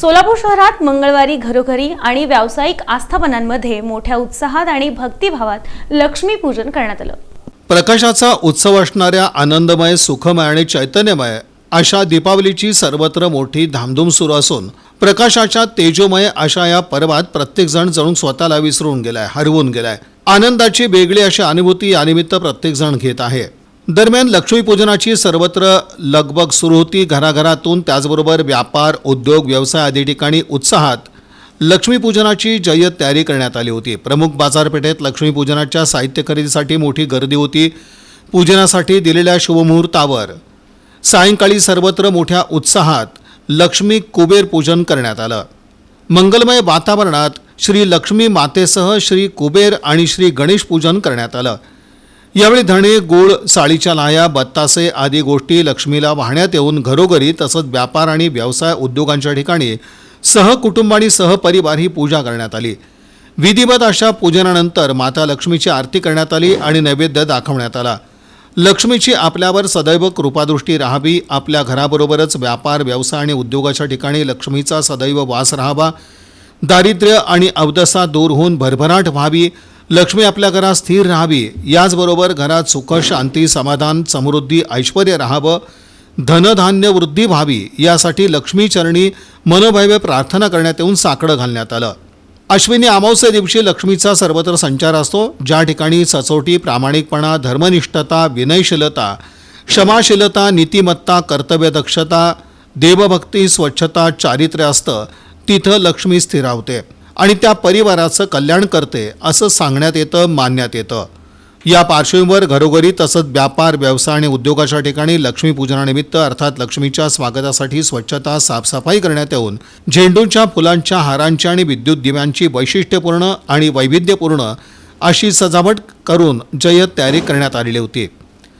सोलापूर शहरात मंगळवारी घरोघरी आणि व्यावसायिक आस्थापनांमध्ये मोठ्या उत्साहात आणि भक्तिभावात लक्ष्मीपूजन करण्यात आलं. प्रकाशाचा उत्सव असणाऱ्या आनंदमय सुखमय आणि चैतन्यमय अशा दीपावलीची सर्वत्र मोठी धामधूम सुरू असून प्रकाशाच्या तेजोमय अशा या पर्वात प्रत्येकजण जणू स्वतःला विसरून गेलाय हरवून गेलाय. आनंदाची वेगळी अशी अनुभूती यानिमित्त प्रत्येकजण घेत आहे. दरम्यान लक्ष्मीपूजनाची सर्वत्र लगबग सुरू होती. घराघरातून त्याचबरोबर व्यापार उद्योग व्यवसाय आदी ठिकाणी उत्साहात लक्ष्मीपूजनाची जय्यत तयारी करण्यात आली होती. प्रमुख बाजारपेठेत लक्ष्मीपूजनाच्या साहित्य खरेदीसाठी मोठी गर्दी होती. पूजनासाठी दिलेल्या शुभमुहूर्तावर सायंकाळी सर्वत्र मोठ्या उत्साहात लक्ष्मी कुबेर पूजन करण्यात आलं. मंगलमय वातावरणात श्री लक्ष्मी मातेसह श्री कुबेर आणि श्री गणेश पूजन करण्यात आलं. यावेळी धणे गुळ साळीच्या लाया बत्तासे आदी गोष्टी लक्ष्मीला वाहण्यात येऊन घरोघरी तसंच व्यापार आणि व्यवसाय उद्योगांच्या ठिकाणी सहकुटुंब आणि सहपरिवार ही पूजा करण्यात आली. विधिवत अशा पूजनानंतर माता लक्ष्मीची आरती करण्यात आली आणि नैवेद्य दाखवण्यात आला. लक्ष्मीची आपल्यावर सदैव कृपादृष्टी राहावी आपल्या घराबरोबरच व्यापार व्यवसाय आणि उद्योगाच्या ठिकाणी लक्ष्मीचा सदैव वास राहावा दारिद्र्य आणि अवदसा दूर होऊन भरभराट व्हावी लक्ष्मी आपल्या घरात स्थिर राहावी. याचबरोबर घरात सुख शांती समाधान समृद्धी ऐश्वर राहावं. धनधान्य वृद्धी व्हावी. यासाठी लक्ष्मीचरणी मनोभैव्य प्रार्थना करण्यात येऊन साकडं घालण्यात आलं. अश्विनी अमावस्ये दिवशी लक्ष्मीचा सर्वत्र संचार असतो. ज्या ठिकाणी सचोटी प्रामाणिकपणा धर्मनिष्ठता विनयशीलता क्षमाशीलता नीतिमत्ता कर्तव्यदक्षता देवभक्ती स्वच्छता चारित्र्य असतं तिथं लक्ष्मी स्थिरावते. आणि त्या परिवाराचं कल्याण करते असं सांगण्यात येतं मानण्यात येतं. या पार्श्वभूमीवर घरोघरी तसंच व्यापार व्यवसाय आणि उद्योगाच्या ठिकाणी लक्ष्मीपूजनानिमित्त अर्थात लक्ष्मीच्या स्वागतासाठी स्वच्छता साफसफाई करण्यात येऊन झेंडूंच्या फुलांच्या हारांच्या आणि विद्युत दिव्यांची वैशिष्ट्यपूर्ण आणि वैविध्यपूर्ण अशी सजावट करून जय्यत तयारी करण्यात आलेली होती.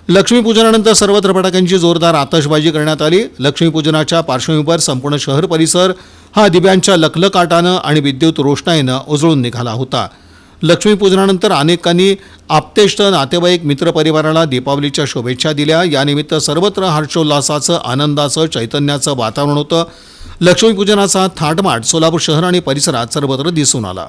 लक्ष्मीपूजनानंतर सर्वत्र फटाक्यांची जोरदार आतषबाजी करण्यात आली. लक्ष्मीपूजनाच्या पार्श्वभूमीवर संपूर्ण शहर परिसर हा दिव्यांच्या लखलकाटानं आणि विद्युत रोषणाईनं उजळून निघाला होता. लक्ष्मीपूजनानंतर अनेकांनी आप्तेष्ट नातेवाईक मित्रपरिवाराला दीपावलीच्या शुभेच्छा दिल्या. यानिमित्त सर्वत्र हर्षोल्लासाचं आनंदाचं चैतन्याचं वातावरण होतं. लक्ष्मीपूजनाचा थाटमाट सोलापूर शहर आणि परिसरात सर्वत्र दिसून आला.